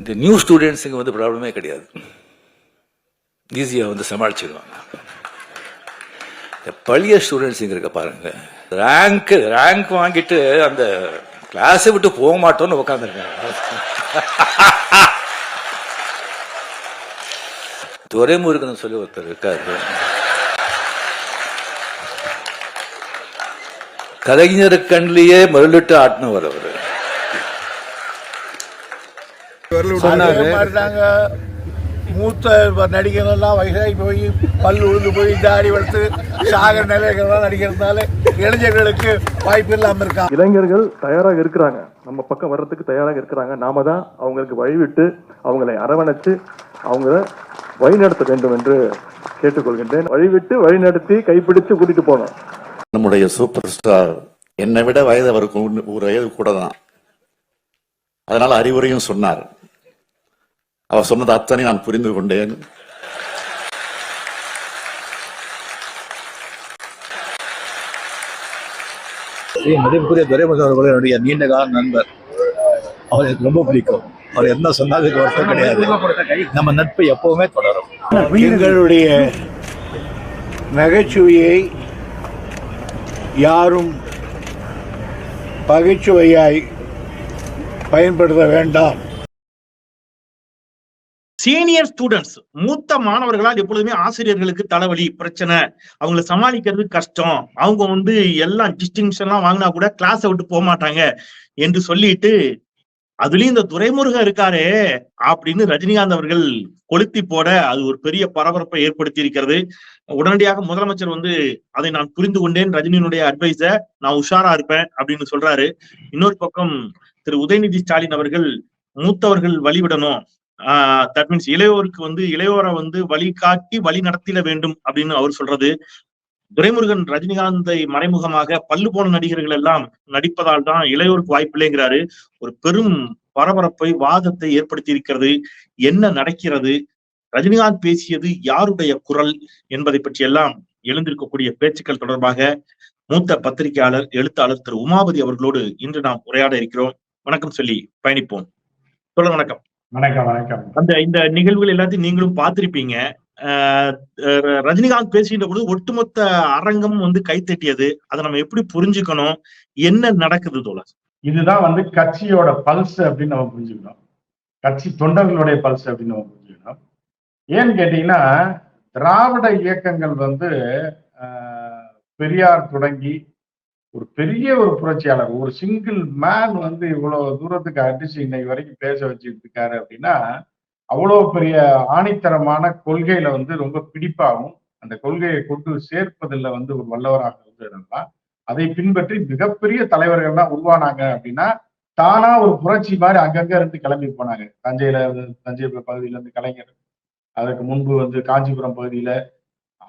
இந்த நியூ ஸ்டூடெண்ட்ஸுக்கு வந்து ப்ராப்ளமே கிடையாது. ஈஸியாக வந்து சமாளிச்சிடுவாங்க இந்த பழைய ஸ்டூடெண்ட்ஸுங்க இருக்க பாருங்க. ரேங்க் ரேங்க் வாங்கிட்டு அந்த கிளாஸை விட்டு போக மாட்டோம்னு உட்காந்துருக்காங்க துரைமுருகன் சொல்லி ஒருத்தர் இருக்காரு. கலைஞர் கண்ணிலேயே மருளிட்டு ஆட்டினவர் அவர். அதே மாதிரி தாங்க மூத்த நடிகர்கள் எல்லாம் வயசாகி போய் பல் உழுந்து போய் தாடி வளர்த்து சாகர நிலைகள்லாம் நடிக்கிறதுனால இளைஞர்களுக்கு வாய்ப்பு இல்லாமல் இருக்கான் இளைஞர்கள் தயாராக இருக்கிறாங்க. நம்ம பக்கம் வர்றதுக்கு தயாராக இருக்கிறாங்க. நாம தான் அவங்களுக்கு வழிவிட்டு அவங்களை அரவணைச்சு அவங்கள வழிநடத்த வேண்டும் என்று கேட்டுக்கொள்கின்றேன். வழிவிட்டு வழிநடத்தி கைப்பிடிச்சு கூட்டிட்டு போனோம் நம்முடைய சூப்பர் ஸ்டார் என்னை விட வயது அவருக்கு ஒரு வயது கூட தான் அதனால அறிவுரையும் சொன்னார். அவர் சொன்னது அத்தனை நான் புரிந்து கொண்டேன். மதிப்புக்குரிய துரைமுருகன் அவர்கள் என்னுடைய நீண்ட கால நண்பர். அவர் எனக்கு ரொம்ப பிடிக்கும். அவர் என்ன சொன்னாலும் வருத்தம் கிடையாது. நம்ம நட்பு எப்பவுமே தொடரும். எங்களுடைய நகைச்சுவையை யாரும் பகைச்சுவையாய் பயன்படுத்த வேண்டாம். சீனியர் ஸ்டூடெண்ட்ஸ் மூத்த மாணவர்களால் எப்பொழுதுமே ஆசிரியர்களுக்கு தலைவலி பிரச்சனை. அவங்கள சமாளிக்கிறது கஷ்டம். அவங்க வந்து எல்லாம் டிஸ்டிங்ஷன் எல்லாம் வாங்கினா கூட கிளாஸை விட்டு போக மாட்டாங்க என்று சொல்லிட்டு அதுலயும் இந்த துரைமுருகன் இருக்காரே அப்படின்னு ரஜினிகாந்த் அவர்கள் கொளுத்தி போட அது ஒரு பெரிய பரபரப்பை ஏற்படுத்தி இருக்கிறது. உடனடியாக முதலமைச்சர் வந்து அதை நான் புரிந்து கொண்டேன். ரஜினியினுடைய அட்வைஸ நான் உஷாரா இருப்பேன் அப்படின்னு சொல்றாரு. இன்னொரு பக்கம் திரு உதயநிதி ஸ்டாலின் அவர்கள் மூத்தவர்கள் வழிவிடணும். தட் மீன்ஸ் இளையோருக்கு வந்து இளையோரை வந்து வழிகாட்டி வழி நடத்திட வேண்டும் அப்படின்னு அவர் சொல்றது. துரைமுருகன் ரஜினிகாந்தை மறைமுகமாக பல்லு போன நடிகர்கள் எல்லாம் நடிப்பதால் தான் இளையோருக்கு வாய்ப்பில்லைங்கிறாரு ஒரு பெரும் பரபரப்பை வாதத்தை ஏற்படுத்தி இருக்கிறது என்ன நடக்கிறது? ரஜினிகாந்த் பேசியது யாருடைய குரல் என்பதை பற்றி எல்லாம் எழுந்திருக்கக்கூடிய பேச்சுக்கள் தொடர்பாக மூத்த பத்திரிகையாளர் எழுத்தாளர் திரு உமாபதி அவர்களோடு இன்று நாம் உரையாட இருக்கிறோம். வணக்கம் சொல்லி பயணிப்போம். சொல்ல வணக்கம். வணக்கம் வணக்கம். அந்த இந்த நிகழ்வுகள் எல்லாத்தையும் நீங்களும் பார்த்திருப்பீங்க. ரஜினிகாந்த் பேசுகின்ற பொழுது ஒட்டுமொத்த அரங்கம் வந்து கைத்தட்டியது. அதை நம்ம எப்படி புரிஞ்சுக்கணும்? என்ன நடக்குது தோழர்? இதுதான் வந்து கட்சியோட பல்ஸ் அப்படின்னு நம்ம புரிஞ்சுக்கணும். கட்சி தொண்டர்களுடைய பல்ஸ் அப்படின்னு நம்ம புரிஞ்சுக்கணும். ஏன்னு கேட்டீங்கன்னா திராவிட இயக்கங்கள் வந்து பெரியார் தொடங்கி ஒரு பெரிய ஒரு புரட்சியாளர் ஒரு சிங்கிள் மேன் வந்து இவ்வளவு தூரத்துக்கு அடிச்சு இன்னைக்கு வரைக்கும் பேச வச்சுட்டு இருக்காரு அப்படின்னா அவ்வளோ பெரிய ஆணித்தரமான கொள்கையில வந்து ரொம்ப பிடிப்பாகவும் அந்த கொள்கையை கொண்டு சேர்ப்பதில் வந்து ஒரு வல்லவராக இருந்ததுன்னா அதை பின்பற்றி மிகப்பெரிய தலைவர்கள்லாம் உருவானாங்க அப்படின்னா தானா ஒரு புரட்சி மாதிரி அங்கங்க இருந்து கிளம்பி போனாங்க. தஞ்சையில தஞ்சை பகுதியில இருந்து கலைஞர். அதற்கு முன்பு வந்து காஞ்சிபுரம் பகுதியில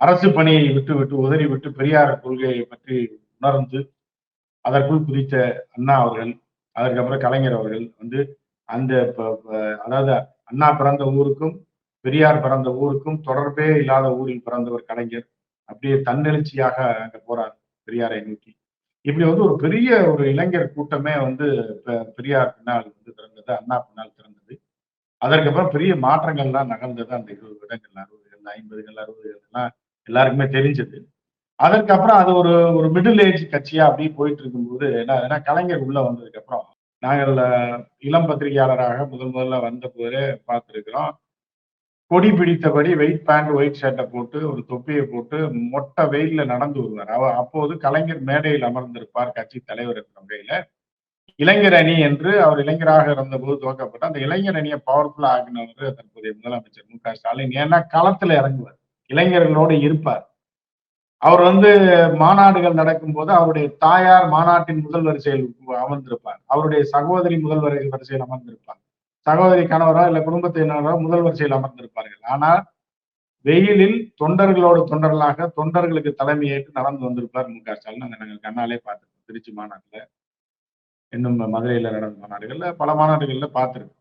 அரசு பணியை விட்டு விட்டு உதறி விட்டு பெரியார் கொள்கையை பற்றி உணர்ந்து அதற்குள் குதித்த அண்ணா அவர்கள் அதற்கப்புறம் கலைஞர் அவர்கள் வந்து அந்த ப- அதாவது அண்ணா பிறந்த ஊருக்கும் பெரியார் பிறந்த ஊருக்கும் தொடர்பே இல்லாத ஊரில் பிறந்தவர் கலைஞர். அப்படியே தன்னெழுச்சியாக அங்க போறார் பெரியாரை நோக்கி. இப்படி வந்து ஒரு பெரிய ஒரு இளைஞர் கூட்டமே வந்து பெரியார் பின்னால் வந்து திறந்தது அண்ணா பின்னால் திறந்தது. அதற்கப்புறம் பெரிய மாற்றங்கள்லாம் நகர்ந்தது அந்த இருபது இடங்கள் அறுபதுகள் ஐம்பதுகள் அறுபதுகள் எல்லாம் எல்லாருக்குமே தெரிஞ்சது. அதற்கப்புறம் அது ஒரு ஒரு மிடில் ஏஜ் கட்சியா அப்படியே போயிட்டு இருக்கும்போது என்ன ஏன்னா கலைஞர் உள்ள வந்ததுக்கு அப்புறம் நாங்கள் இளம் பத்திரிகையாளராக முதல் முதல்ல வந்த போதே பார்த்துருக்கிறோம். கொடி பிடித்தபடி வெயிட் பேண்ட் ஒயிட் ஷர்ட்டை போட்டு ஒரு தொப்பியை போட்டு மொட்டை வெயில்ல நடந்து வருவார். அவ அப்போது கலைஞர் மேடையில் அமர்ந்திருப்பார் கட்சி தலைவர் என்ற வகையில இளைஞர் அணி என்று அவர் இளைஞராக இருந்தபோது துவக்கப்பட்ட அந்த இளைஞர் அணியை பவர்ஃபுல்லா ஆகினவர் தற்போதைய முதலமைச்சர் மு க ஸ்டாலின். ஏன்னா களத்துல இறங்குவார். இளைஞர்களோடு இருப்பார். அவர் வந்து மாநாடுகள் நடக்கும்போது அவருடைய தாயார் மாநாட்டின் முதல் வரிசையில் அமர்ந்திருப்பார். அவருடைய சகோதரி முதல் வரிசையில் அமர்ந்திருப்பார். சகோதரி கணவரோ இல்ல குடும்பத்தினரோ முதல் வரிசையில் அமர்ந்திருப்பார்கள். ஆனால் வெயிலில் தொண்டர்களோடு தொண்டர்களாக தொண்டர்களுக்கு தலைமையேற்று நடந்து வந்திருப்பார் மு க ஸ்டாலின். அங்க நாங்கள் கண்ணாலே பார்த்துருக்கோம். திருச்சி மாநாட்டில் இன்னும் மதுரையில நடந்த மாநாடுகள்ல பல மாநாடுகள்ல பார்த்துருக்கோம்.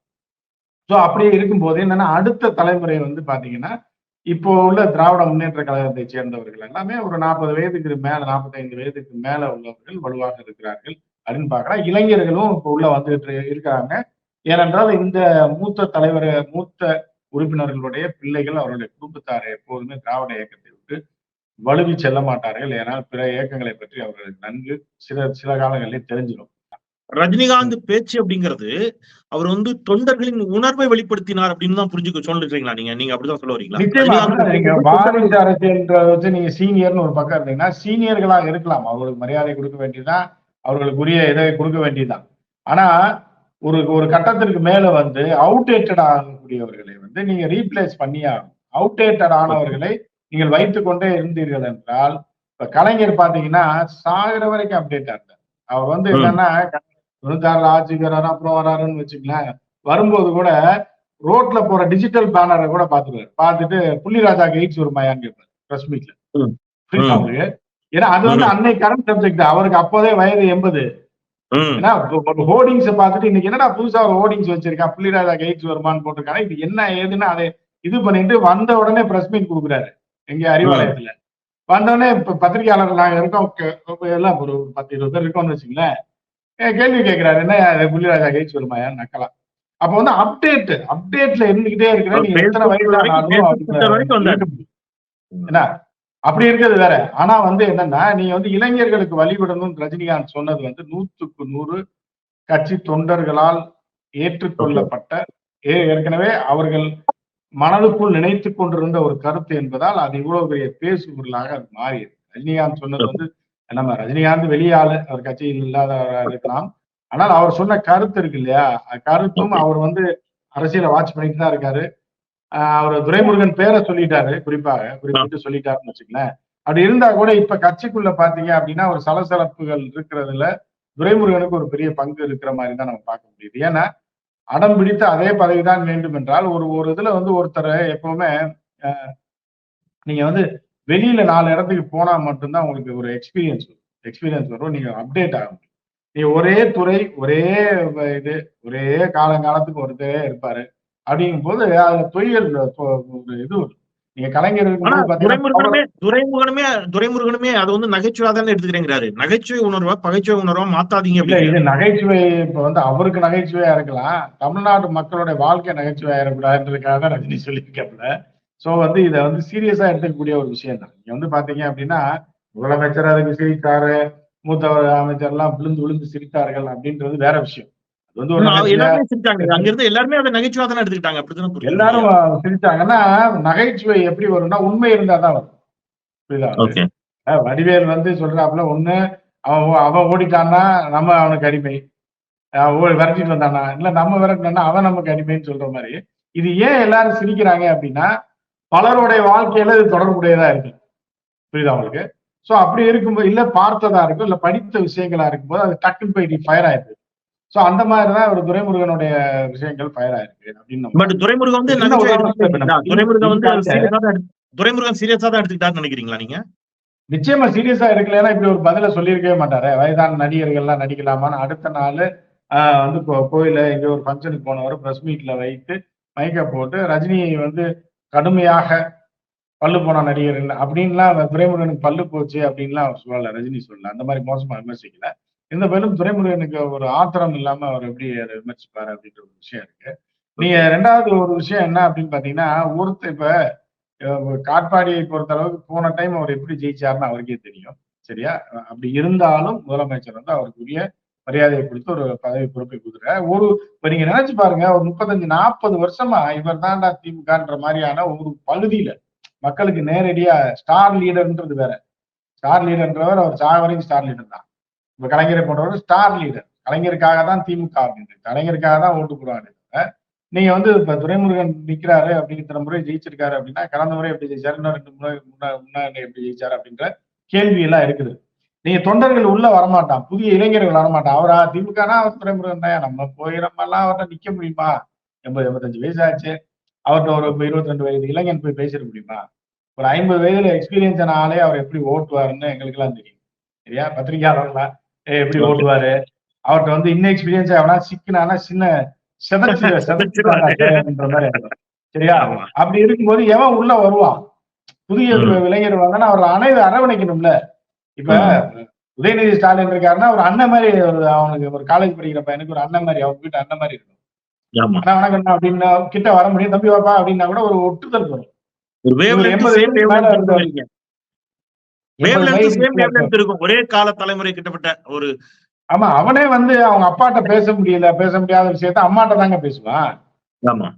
ஸோ அப்படியே இருக்கும்போது என்னன்னா அடுத்த தலைமுறை வந்து பாத்தீங்கன்னா இப்போ உள்ள திராவிட முன்னேற்ற கழகத்தை சேர்ந்தவர்கள் எல்லாமே ஒரு நாற்பது வயதுக்கு மேல நாற்பத்தைந்து வயதுக்கு மேல உள்ளவர்கள் வலுவாக இருக்கிறார்கள் அப்படின்னு பாக்குறா இளைஞர்களும் இப்போ உள்ள வந்துட்டு இருக்கிறாங்க. ஏனென்றால் இந்த மூத்த தலைவர் மூத்த உறுப்பினர்களுடைய பிள்ளைகள் அவருடைய குடும்பத்தாரை எப்போதுமே திராவிட இயக்கத்தை விட்டு வலுவி செல்ல மாட்டார்கள். ஏன்னால் பிற இயக்கங்களை பற்றி அவர்களுக்கு நன்கு சில சில காலங்களிலே தெரிஞ்சிடும். ரஜினிகாந்த் பேச்சு அப்படிங்கிறது அவர் வந்து தொண்டர்களின் உணர்வை வெளிப்படுத்தினார் அப்படின்னு தான் புரிஞ்சுக்க சொல்லிடுறீங்களா நீங்க? நீங்க அப்படிதான் சொல்ல வரீங்களா? வாரிசு வச்சு நீங்க சீனியர்னு ஒரு பக்கம் இருந்தீங்கன்னா சீனியர்களாக இருக்கலாம். அவர்களுக்கு மரியாதை கொடுக்க வேண்டியதுதான் அவர்களுக்கு உரிய இதை கொடுக்க வேண்டியதுதான் ஆனா ஒரு ஒரு கட்டத்திற்கு மேல வந்து அவுடேட்டட் ஆகக்கூடியவர்களை வந்து நீங்க ரீப்ளேஸ் பண்ணி ஆகணும். அவுடேட்டட் ஆனவர்களை நீங்கள் வைத்துக் கொண்டே இருந்தீர்கள் என்றால் இப்ப கலைஞர் பாத்தீங்கன்னா சாகிற வரைக்கும் அப்டேட் இருந்தார். அவர் வந்து. என்னன்னா விழுந்தாரு ஆட்சிக்கு வராரு அப்புறம் வராருன்னு வச்சுக்கலாம் வரும்போது கூட ரோட்ல போற டிஜிட்டல் பேனரை கூட பாத்துருவாரு பார்த்துட்டு புள்ளிராஜா எய்ட்ஸ் வருமாயான்னு கேட்பாரு பிரஸ் மீட்ல ஏன்னா அது வந்து அன்னை கரண்ட் சப்ஜெக்ட் அவருக்கு அப்போதே வயது எண்பது. ஏன்னா ஒரு ஹோர்டிங்ஸ் பார்த்துட்டு இன்னைக்கு என்னடா புதுசா ஒரு ஹோர்டிங்ஸ் வச்சிருக்கான் புள்ளிராஜா எய்ட்ஸ் வருமான்னு போட்டிருக்காங்க இது என்ன ஏதுன்னு அதை இது பண்ணிட்டு வந்த உடனே பிரஸ் மீட் கொடுக்குறாரு. எங்க அறிவாலயத்துல. வந்த உடனே இப்ப பத்திரிகையாளர் நாங்க இருக்கோம். எல்லாம் ஒரு பத்து இருபது பேர் இருக்கோம்னு வச்சுங்களேன் கேள்வி கேட்கிறாரு என்ன புள்ளிராஜா எய்ட்ஸ் வருமாயா நக்கலாம் அப்ப வந்து அப்டேட் அப்டேட்ல இருந்துகிட்டே இருக்கிற எத்தனை. என்ன? அப்படி இருக்கிறது வேற. ஆனா வந்து என்னன்னா நீங்க வந்து இளைஞர்களுக்கு வழிவிடணும் ரஜினிகாந்த் சொன்னது வந்து நூற்றுக்கு நூறு கட்சி தொண்டர்களால் ஏற்றுக்கொள்ளப்பட்ட ஏ- ஏற்கனவே அவர்கள் மனதுக்குள் நினைத்துக் கொண்டிருந்த ஒரு கருத்து என்பதால் அது இவ்வளவு பெரிய பேசுபொருளாக அது மாறியது. ரஜினிகாந்த் சொன்னது வந்து நம்ம ரஜினிகாந்த் வெளியாளு அவர் கட்சியில் இல்லாதவராக இருக்கலாம். ஆனால் அவர் சொன்ன கருத்து இருக்கு இல்லையா? கருத்தும் அவர் வந்து அரசியலை வாட்ச் பண்ணிட்டு தான் இருக்காரு. அவர் துரைமுருகன் பேரை சொல்லிட்டாரு குறிப்பாக குறிப்பிட்டு சொல்லிட்டாருன்னு வச்சுக்கலேன் அப்படி இருந்தா கூட இப்ப கட்சிக்குள்ள பாத்தீங்க அப்படின்னா ஒரு சலசலப்புகள் இருக்கிறதுல துரைமுருகனுக்கு ஒரு பெரிய பங்கு இருக்கிற மாதிரி தான் நம்ம பார்க்க முடியுது. ஏன்னா அடம் பிடித்த அதே பதவிதான் வேண்டும் என்றால் ஒரு ஒரு இதுல வந்து ஒருத்தரை எப்பவுமே நீங்க வந்து வெளியில நாலு இடத்துக்கு போனா மட்டும்தான் உங்களுக்கு ஒரு எக்ஸ்பீரியன்ஸ் வரும். எக்ஸ்பீரியன்ஸ் வரும். நீங்க அப்டேட் ஆக முடியும். நீங்க ஒரே துறை ஒரே இது ஒரே காலங்காலத்துக்கு ஒருத்தரே இருப்பாரு. அப்படிங்கும் போது அதுல தொய்யல் ஒரு இது நீங்க கலைஞர் ஆனா இருக்கும்போது பாத்தீங்கன்னா துரைமுருகனுமே துரைமுருகனுமே துரைமுருகனுமே அதை வந்து நகைச்சுவா தானே எடுத்துக்கிறேங்கிறாரு. நகைச்சுவை உணர்வா பகைச்சுவை உணர்வா மாத்தாதீங்க இல்ல இது நகைச்சுவை இப்ப வந்து அவருக்கு நகைச்சுவையா இருக்கலாம். தமிழ்நாட்டு மக்களுடைய வாழ்க்கை நகைச்சுவையா இருக்கக்கூடாதுன்றதுக்காக தான் ரஜினி சொல்லியிருக்காப்புல. சோ வந்து இதை வந்து சீரியஸா எடுத்துக்கக்கூடிய ஒரு விஷயம் தான் நீங்க வந்து பாத்தீங்க அப்படின்னா முதலமைச்சர் அதுக்கு சிரித்தாரு மூத்த அமைச்சர் எல்லாம் விழுந்து விழுந்து சிரித்தார்கள் அப்படின்றது வேற விஷயம். அது வந்து ஒரு. எல்லாருமே எல்லாருமே அதை நகைச்சுவா தானே எடுத்துக்கிட்டாங்க. அப்படித்தானே புரியுது. எல்லாரும் சிரிச்சாங்கன்னா நகைச்சுவை எப்படி வரும்னா உண்மை இருந்தா தான் வரும். புரியுதா? வடிவேல் வந்து சொல்றாப்புல ஒண்ணு அவன் அவன் ஓடிட்டான்னா நம்ம அவனுக்கு அடிமை. விரட்டிட்டு வந்தானா இல்ல நம்ம விரட்டினா அவன் நமக்கு அடிமைன்னு சொல்ற மாதிரி. இது ஏன் எல்லாரும் சிரிக்கிறாங்க அப்படின்னா பலருடைய வாழ்க்கையில இது தொடர்புடையதா இருக்கு. புரியுதா உங்களுக்கு? சோ அப்படி இருக்கும்போது இல்ல பார்த்ததா இருக்கும் இல்ல படித்த விஷயங்களா இருக்கும்போது அது டக்குன்னு போய் ஃபயர் ஆயிருக்கு சோ அந்த மாதிரிதான் ஒரு துரைமுருகனுடைய விஷயங்கள் ஃபயர் ஆயிருக்கு அப்படின்னு நம்ம பட் துரைமுருகன் வந்து துரைமுருகன் வந்து தான் துரைமுருகன் சீரியஸா தான் எடுத்துக்கிட்டாருன்னு நினைக்கிறீங்களா நீங்க? நிச்சயமா சீரியஸா இருக்கலைன்னா இப்படி ஒரு பதில சொல்லியிருக்கவே மாட்டாரு. வயதான நடிகர்கள்லாம் நடிக்கலாமான்னு அடுத்த நாள் வந்து கோயில எங்க ஒரு ஃபங்க்ஷனுக்கு போனவர் பிரஸ் மீட்ல வைத்து மைக்க போட்டு ரஜினி வந்து கடுமையாக பல்லு போன நடிகர் அப்படின்லாம் துரைமுருகனுக்கு பல்லு போச்சு அப்படின்லாம் அவர் சொல்லல. ரஜினி சொல்லல. அந்த மாதிரி மோசமா விமர்சிக்கல. இந்த பேரும் துரைமுருகனுக்கு ஒரு ஆத்திரம் இல்லாம அவர் எப்படி அதை விமர்சிப்பாரு அப்படின்ற ஒரு விஷயம் இருக்கு. நீங்க ரெண்டாவது ஒரு விஷயம் என்ன அப்படின்னு பாத்தீங்கன்னா ஊர்த்து இப்ப காட்பாடியை பொறுத்த அளவுக்கு போன டைம் அவர் எப்படி ஜெயிச்சாருன்னு அவருக்கே தெரியும். சரியா? அப்படி இருந்தாலும் முதலமைச்சர் வந்து அவருக்குரிய மரியாதையை கொடுத்து ஒரு பதவி பொறுப்பை கொடுக்குற ஒரு இப்ப நீங்க நினைச்சு பாருங்க ஒரு முப்பத்தஞ்சு நாற்பது வருஷமா இவர் தான்டா திமுகன்ற மாதிரியான ஒரு பகுதியில மக்களுக்கு நேரடியா ஸ்டார் லீடர்ன்றது வேற. ஸ்டார் லீடர்ன்றவர் அவர் சாவரையும் ஸ்டார் லீடர் தான். இப்ப கலைஞரை போன்றவர் ஸ்டார் லீடர் கலைஞருக்காக தான் திமுக அப்படின்னு கலைஞருக்காக தான் ஓட்டு போடுவாங்க நீங்க வந்து இப்ப துரைமுருகன் நிக்கிறாரு அப்படிங்கிற முறை ஜெயிச்சிருக்காரு அப்படின்னா கடந்த முறை எப்படி ஜெயிச்சாரு இன்னும் ரெண்டு முறை முன்னாடி எப்படி ஜெயிச்சாரு அப்படின்ற கேள்வி எல்லாம் இருக்குது. நீங்க தொண்டர்கள் உள்ள வரமாட்டான். புதிய இளைஞர்கள் வரமாட்டான். அவரா திமுகனா அவர் துரைமுருகன் தான் நம்ம போய் நம்ம எல்லாம் அவர்கிட்ட நிக்க முடியுமா? எண்பது எண்பத்தஞ்சு வயசு ஆச்சு. அவர்கிட்ட ஒரு இருபத்தி ரெண்டு வயது இளைஞன் போய் பேசிட முடியுமா? ஒரு ஐம்பது வயதுல எக்ஸ்பீரியன்ஸ் ஆன ஆளே அவர் எப்படி ஓட்டுவாருன்னு எங்களுக்கு எல்லாம் தெரியும். சரியா? பத்திரிகையாளர்கள்லாம் ஏய், எப்படி ஓட்டுவாரு? அவர்கிட்ட வந்து இன்னும் எக்ஸ்பீரியன்ஸ் எவனா சிக்கினானா சின்ன செதச்சு செதச்சுன்ற மாதிரி. சரியா. அப்படி இருக்கும்போது எவன் உள்ள வருவான்? புதிய. இளைஞர் வந்தா அவர் அனைத்து அரவணைக்கணும்ல. இப்ப உதயநிதி ஸ்டாலின் இருக்காருன்னா ஒரு அண்ணன் மாதிரி ஒரு அவனுக்கு ஒரு காலேஜ் படிக்கிற பையனுக்கு ஒரு அண்ணன் மாதிரி அவங்க வீட்டு அண்ணன் மாதிரி இருக்கும் வணக்கம் அப்படின்னா கிட்ட வர முடியும். தம்பி வாப்பா அப்படின்னா கூட ஒரு ஒட்டுதல் வரும். ஒரு கால தலைமுறை கிட்டத்தட்ட ஒரு ஆமா அவனே வந்து அவங்க அப்பாட்ட பேச முடியல பேச முடியாத விஷயத்த அம்மாட்ட தாங்க பேசுவான் ஆமா.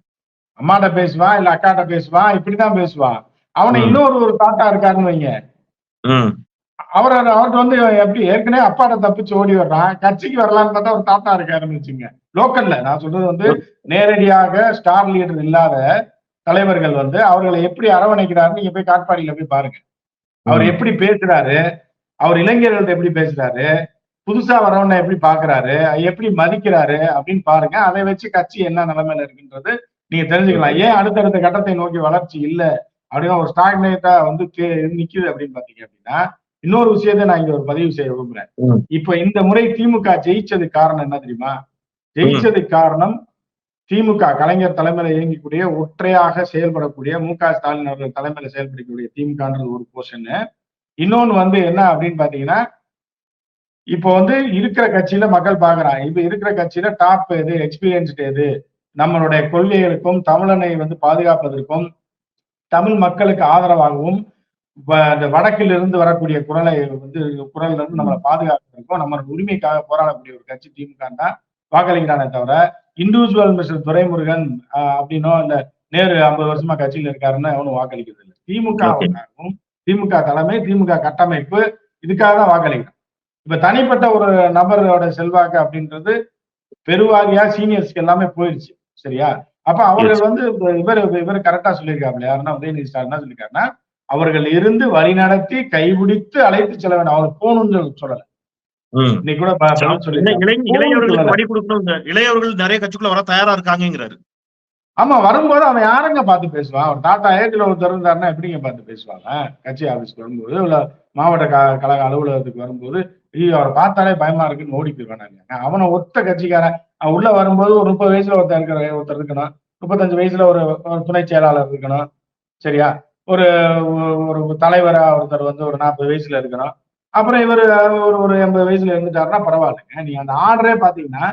அம்மாட்ட பேசுவான் இல்ல அக்காட்ட பேசுவான் இப்படிதான் பேசுவான் அவனை. இன்னொரு ஒரு தாத்தா இருக்காருன்னு வைங்க. அவர் அவர்கிட்ட வந்து எப்படி ஏற்கனவே அப்பாட்ட தப்பிச்சு ஓடி வர்றான் கட்சிக்கு வரலான்னு பார்த்தா ஒரு தாத்தா இருக்காருன்னு வச்சுங்க. லோக்கல்ல நான் சொல்றது வந்து நேரடியாக ஸ்டார் லீடர் இல்லாத தலைவர்கள் வந்து அவர்களை எப்படி அரவணைக்கிறாருன்னு நீங்க போய் காட்பாடியில போய் பாருங்க. அவர். எப்படி பேசுறாரு அவர் இளைஞர்கள்ட்ட எப்படி பேசுறாரு புதுசா வரவனை எப்படி பாக்குறாரு எப்படி மதிக்கிறாரு அப்படின்னு பாருங்க. அதை வச்சு கட்சி என்ன நிலைமையில இருக்குன்றது நீங்க தெரிஞ்சுக்கலாம். ஏன் அடுத்தடுத்த கட்டத்தை நோக்கி வளர்ச்சி இல்ல? அப்படின்னா ஒரு ஸ்டாக்னேட்டா வந்து நிக்குது அப்படின்னு பாத்தீங்க அப்படின்னா இன்னொரு விஷயத்தை நான் இங்க ஒரு பதிவு செய்ய விரும்புறேன். இப்ப இந்த முறை திமுக ஜெயிச்சதுக்கு காரணம் என்ன தெரியுமா? ஜெயிச்சதுக்கு காரணம் திமுக கலைஞர் தலைமையில இயங்கக்கூடிய ஒற்றையாக செயல்படக்கூடிய மு க ஸ்டாலின் அவர்கள் தலைமையில செயல்படக்கூடிய திமுகன்றது ஒரு போர்ஷன் இன்னொன்னு வந்து என்ன அப்படின்னு பாத்தீங்கன்னா இப்போ வந்து இருக்கிற கட்சியில மக்கள் பாக்குறாங்க. இப்ப இருக்கிற கட்சியில டாப் எது எக்ஸ்பீரியன்ஸ்டு எது? நம்மளுடைய கொள்கைகளுக்கும் தமிழனை வந்து பாதுகாப்பதற்கும் தமிழ் மக்களுக்கு ஆதரவாகவும் இந்த வடக்கில் இருந்து வரக்கூடிய குரலை வந்து குரல்ல இருந்து நம்மளை பாதுகாக்கிறதுக்கும் நம்ம உரிமைக்காக போராடக்கூடிய ஒரு கட்சி திமுக தான் வாக்களிக்கிறானே தவிர இண்டிவிஜுவல் மிஸ்டர் துரைமுருகன் அப்படின்னோ இல்ல நேரு ஐம்பது வருஷமா கட்சியில இருக்காருன்னு அவனும் வாக்களிக்கிறது இல்லை. திமுகவும் திமுக தலைமை திமுக கட்டமைப்பு இதுக்காக தான் வாக்களிக்கிறான் இப்ப தனிப்பட்ட ஒரு நபரோட செல்வாக்கு அப்படின்றது பெருவாரியா சீனியர்ஸ்க்கு எல்லாமே போயிருச்சு. சரியா? அப்ப அவர்கள் வந்து இவர் இவர் கரெக்டா சொல்லியிருக்காப்ல. யாருன்னா உதயநிதி ஸ்டாலின் என்ன சொல்லியிருக்காருன்னா அவர்கள் இருந்து வழிநடத்தி கைபிடித்து அழைத்து செல்ல வேண்டும். அவர் போகணும்னு சொல்லல. இன்னைக்கு கூட ப- பதில் இளை- சொல்லியிருக்காரு. இளை- போகணும்னு இளையவர்களுக்கு சொல்லல. வழி கொடுக்கணும் இளையவர்கள் நிறைய கட்சிக்குள்ள வர தயாரா இருக்காங்கிறாரு ஆமா வரும்போது அவன் யாருங்க பார்த்து பேசுவான்? அவர் டாட்டா ஏஜ்ல ஒருத்தர் இருந்தாருன்னா எப்படிங்க பார்த்து பேசுவாங்க? கட்சி ஆபீஸ்க்கு வரும்போது இல்ல மாவட்ட க- கழக அலுவலகத்துக்கு வரும்போது ஐயோ அவரை பார்த்தாலே பயமா இருக்குன்னு ஓடி போயிருவாங்க அவனை ஒத்த கட்சிக்காரன். அவன் உள்ள வரும்போது ஒரு முப்பது வயசுல ஒருத்தர் இருக்கிற ஒருத்தர் இருக்கணும். முப்பத்தஞ்சு வயசுல ஒரு ஒரு துணை செயலாளர் இருக்கணும். சரியா? ஒரு ஒரு தலைவரா ஒருத்தர் வந்து ஒரு நாற்பது வயசுல இருக்கணும் அப்புறம் இவர் ஒரு ஒரு எண்பது வயசுல இருந்துட்டாருன்னா பரவாயில்லைங்க. நீங்க அந்த ஆர்டரே பாத்தீங்கன்னா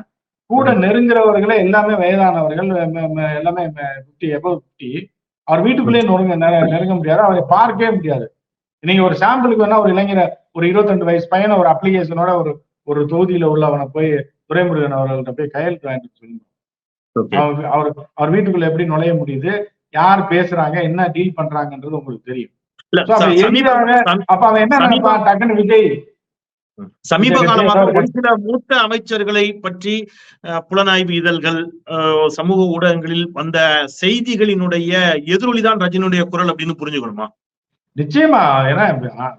கூட நெருங்குறவர்களே எல்லாமே வயதானவர்கள் எல்லாமே ஃபிஃப்டி எபவ் ஃபிஃப்டி அவர் வீட்டுக்குள்ளேயே நெருங்க நெ- நெருங்க முடியாது. அவரை பார்க்கவே முடியாது. நீங்க ஒரு சாம்பிளுக்கு வேணா ஒரு இளைஞரை ஒரு 22 வயசு பையனை ஒரு அப்ளிகேஷனோட ஒரு ஒரு தொகுதியில உள்ளவனை போய் துரைமுருகன் அவர்கள்ட்ட போய் கையெழுத்து வாங்கிட்டு அவர் அவர் அவர் வீட்டுக்குள்ள எப்படி நுழைய முடியுது? யார் பேசுறாங்க என்ன டீல் பண்றாங்கன்றது உங்களுக்கு தெரியும். அப்ப அவன் என்ன நினைப்பான்? டக்குன்னு விஜய். சமீப காலமாக ஒரு சில மூத்த அமைச்சர்களை பற்றி புலனாய்வு இதழ்கள் சமூக ஊடகங்களில் வந்த செய்திகளினுடைய எதிரொலிதான் ரஜினியுடைய குரல் அப்படின்னு புரிஞ்சுக்கணுமா? நிச்சயமா. ஏன்னா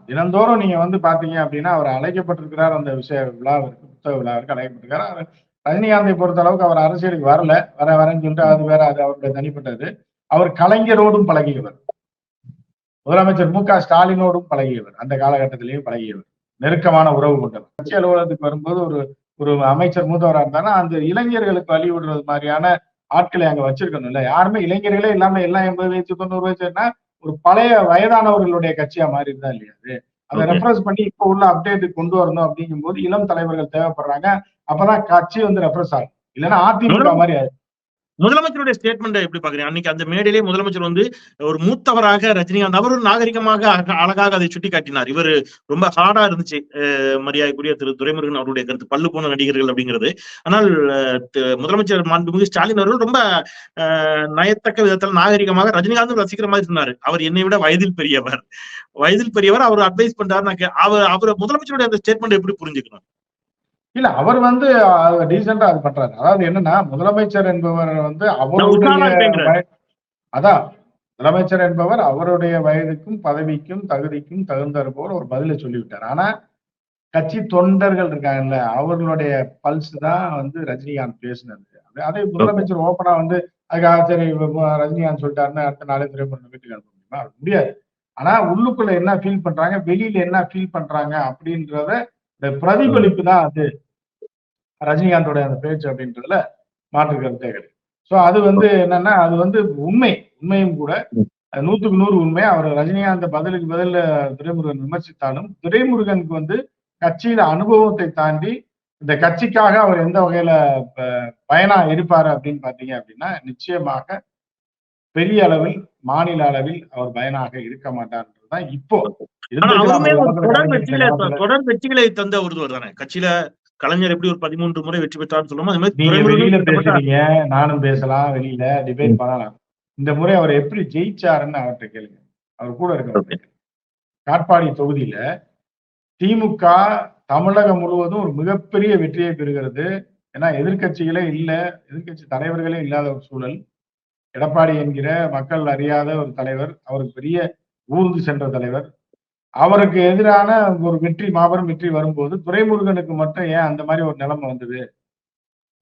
தினந்தோறும் நீங்க வந்து பாத்தீங்க அப்படின்னா அவர் அழைக்கப்பட்டிருக்கிறார் அந்த விஷய விழாவிற்கு புத்தக விழாவிற்கு அழைக்கப்பட்டிருக்காரு அவர் ரஜினிகாந்தை பொறுத்த அளவுக்கு அவர் அரசியலுக்கு வரல. வர வரேன்னு சொல்லிட்டு அது வேற அது அவருடைய தனிப்பட்டது. அவர் கலைஞரோடும் பழகியவர். முதலமைச்சர் மு க ஸ்டாலினோடும் பழகியவர். அந்த காலகட்டத்திலேயும் பழகியவர். நெருக்கமான உறவு கொண்டவர். கட்சி அலுவலகத்துக்கு வரும்போது ஒரு ஒரு அமைச்சர் மூத்தவரா இருந்தாலும் அந்த இளைஞர்களுக்கு வழி விடுறது மாதிரியான ஆட்களை அங்க வச்சிருக்கணும்ல யாருமே இளைஞர்களே இல்லாம எல்லாம் எண்பது வயசு தொண்ணூறு வயசுன்னா ஒரு பழைய வயதானவர்களுடைய கட்சியா மாறி இருந்தா இல்லையா அது? அதை. ரெஃபரன்ஸ் பண்ணி இப்ப உள்ள அப்டேட் கொண்டு வரணும் அப்படிங்கும்போது இளம் தலைவர்கள் தேவைப்படுறாங்க. அப்பதான் கட்சி வந்து ரெஃபரன்ஸ் ஆகும். இல்லைன்னா அதிமுக மாதிரி ஆயிடும். முதலமைச்சருடைய ஸ்டேட்மெண்ட் எப்படி பாக்குறீங்க அன்னைக்கு அந்த மேடையிலே முதலமைச்சர் வந்து ஒரு மூத்தவராக ரஜினிகாந்த் அவர் ஒரு நாகரிகமாக அழகா- அழகாக அதை சுட்டி காட்டினார் இவர் ரொம்ப ஹார்டா இருந்துச்சு அஹ், மரியாதைக்குரிய திரு துரைமுருகன் அவருடைய கருத்து பல்லு போன நடிகர்கள் அப்படிங்கிறது. ஆனால் முதலமைச்சர் மாண்புமிகு ஸ்டாலின் அவர்கள் ரொம்ப அஹ், நயத்தக்க விதத்தில் நாகரிகமாக ரஜினிகாந்தும் ரசிக்கிற மாதிரி இருந்தார். அவர் என்னை விட வயதில் பெரியவர். வயதில் பெரியவர் அவர் அட்வைஸ் பண்றாரு அவர் அவர் முதலமைச்சருடைய அந்த ஸ்டேட்மெண்ட் எப்படி புரிஞ்சுக்கணும்? இல்ல அவர் வந்து டீசெண்டா அது பண்றாரு. அதாவது என்னன்னா முதலமைச்சர் என்பவர் வந்து அவருடைய அதான் முதலமைச்சர் என்பவர் அவருடைய வயதுக்கும் பதவிக்கும் தகுதிக்கும் தகுந்தார் போல ஒரு பதிலை சொல்லிவிட்டார். ஆனா கட்சி தொண்டர்கள் இருக்காங்கல்ல அவர்களுடைய பல்ஸ் தான் வந்து ரஜினிகாந்த் பேசினது. அது- முதலமைச்சர் ஓப்பனா வந்து அதுக்காக சரி ரஜினிகாந்த் சொல்லிட்டாருன்னு அடுத்த நாளே துறைமுருகன் வீட்டுக்கு அனுப்ப முடியுமா? முடியாது. ஆனா உள்ளுக்குள்ள என்ன ஃபீல் பண்றாங்க வெளியில என்ன ஃபீல் பண்றாங்க அப்படின்றத இந்த பிரதிபலிப்பு தான் அது. ரஜினிகாந்தோட அந்த பேச்சு அப்படின்றதுல மாற்று கருத்தே கிடையாது ஸோ அது வந்து என்னன்னா அது வந்து உண்மை. உண்மையும் கூட. நூத்துக்கு நூறு உண்மை. அவர் ரஜினிகாந்த் பதிலுக்கு பதில் துரைமுருகன் விமர்சித்தாலும் துரைமுருகனுக்கு வந்து கட்சியில அனுபவத்தை தாண்டி இந்த கட்சிக்காக அவர் எந்த வகையில பயனா இருப்பாரு அப்படின்னு பாத்தீங்க அப்படின்னா நிச்சயமாக பெரிய அளவில் மாநில அளவில் அவர் பயனாக இருக்க மாட்டார்ன்றதுதான் இப்போ தொடர் வெற்றிகளை தந்த ஒருவர் தானே. கட்சியில கலைஞர் எப்படி ஒரு பதிமூன்று முறை வெற்றி பெற்றார்னு சொல்லுமோ அது மாதிரி வெளியில பெற்றார். பேசுறீங்க நானும் பேசலாம் வெளியில டிபேட் பண்ணலாம். இந்த முறை அவர் எப்படி ஜெயிச்சாருன்னு அவர்கிட்ட கேளுங்க. அவர் கூட இருக்க காட்பாடி தொகுதியில திமுக தமிழகம் முழுவதும் ஒரு மிகப்பெரிய வெற்றியை பெறுகிறது. ஏன்னா எதிர்க்கட்சிகளே இல்ல எதிர்க்கட்சி தலைவர்களே இல்லாத ஒரு சூழல். எடப்பாடி என்கிற மக்கள் அறியாத ஒரு தலைவர். அவருக்கு பெரிய ஊர்ந்து சென்ற தலைவர். அவருக்கு எதிரான ஒரு வெற்றி மாபெரும் வெற்றி வரும்போது துரைமுருகனுக்கு மட்டும் ஏன் அந்த மாதிரி ஒரு நிலைமை வந்தது?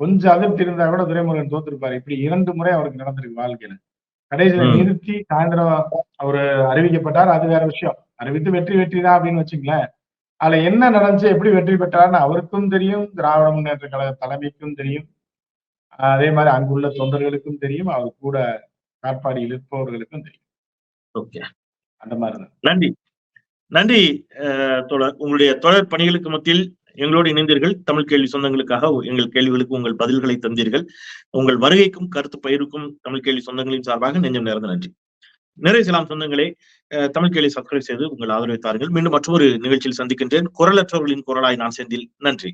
கொஞ்சம் அதிருப்தி இருந்தா கூட துரைமுருகன் தோத்திருப்பாரு. இப்படி இரண்டு முறை அவருக்கு நடந்திருக்கு வாழ்க்கையில. கடைசியில. நிறுத்தி சாயந்தரம் அவரு அறிவிக்கப்பட்டார். அது வேற விஷயம். அறிவித்து வெற்றி வெற்றி தான் அப்படின்னு வச்சுங்களேன் அதுல என்ன நடந்துச்சு எப்படி வெற்றி பெற்றார்னு அவருக்கும் தெரியும். திராவிட முன்னேற்ற கழக தலைமைக்கும் தெரியும். அதே மாதிரி அங்குள்ள தொண்டர்களுக்கும் தெரியும். அவர் கூட காட்பாடியில் இருப்பவர்களுக்கும் தெரியும். ஓகே. அந்த மாதிரி நன்றி. நன்றி அஹ், தோழர் உங்களுடைய தொடர் பணிகளுக்கு மத்தியில் எங்களோடு இணைந்தீர்கள். தமிழ் கேள்வி சொந்தங்களுக்காக எங்கள் கேள்விகளுக்கு உங்கள் பதில்களை தந்தீர்கள். உங்கள் வருகைக்கும் கருத்து பயிருக்கும் தமிழ் கேள்வி சொந்தங்களின் சார்பாக நெஞ்சம் நேர்ந்த நன்றி. நிறைய செலாம் சொந்தங்களே தமிழ் கேள்வி சப்ஸ்கிரைப் செய்து உங்கள் ஆதரவை தாருங்கள். மீண்டும் மற்றொரு நிகழ்ச்சியில் சந்திக்கின்றேன். குரலற்றவர்களின் குரலாய் நான் செந்தில். நன்றி.